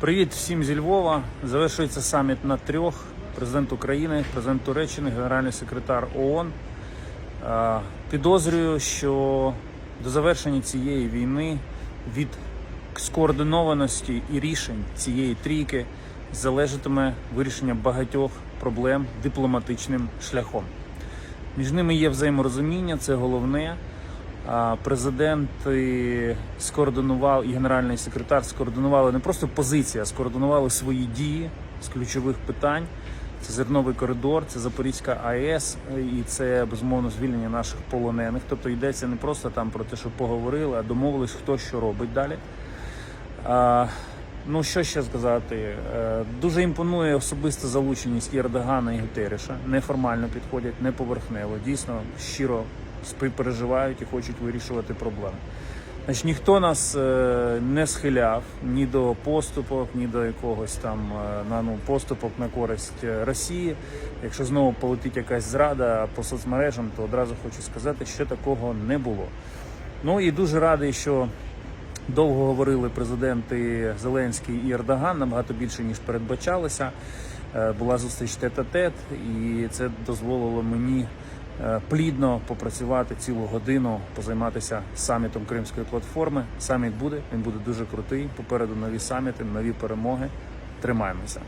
Привіт всім зі Львова. Завершується саміт на трьох: президент України, президент Туреччини, генеральний секретар ООН. Підозрюю, що до завершення цієї війни від скоординованості і рішень цієї трійки залежатиме вирішення багатьох проблем дипломатичним шляхом. Між ними є взаєморозуміння, це головне. Президент скоординував і генеральний секретар скоординували не просто позиції, а скоординували свої дії з ключових питань. Це зерновий коридор, це Запорізька АЕС і це безумовно звільнення наших полонених. Тобто йдеться не просто там про те, що поговорили, а домовились, хто що робить далі. А, ну що ще сказати? Е, Дуже імпонує особиста залученість і Ердогана і Гутерреша. Неформально підходять, не поверхнево. Дійсно щиро співпереживають і хочуть вирішувати проблеми. Значить, ніхто нас е, не схиляв ні до поступок, ні до якогось там е, ну поступок на користь е, Росії. Якщо знову полетить якась зрада по соцмережам, то одразу хочу сказати, що такого не було. Ну і дуже радий, що довго говорили президенти Зеленський і Ердоган набагато більше ніж передбачалося. Була зустріч тет-а-тет, і це дозволило мені плідно попрацювати цілу годину, позайматися самітом Кримської платформи. Саміт буде, він буде дуже крутий. Попереду нові саміти, нові перемоги. Тримаємося.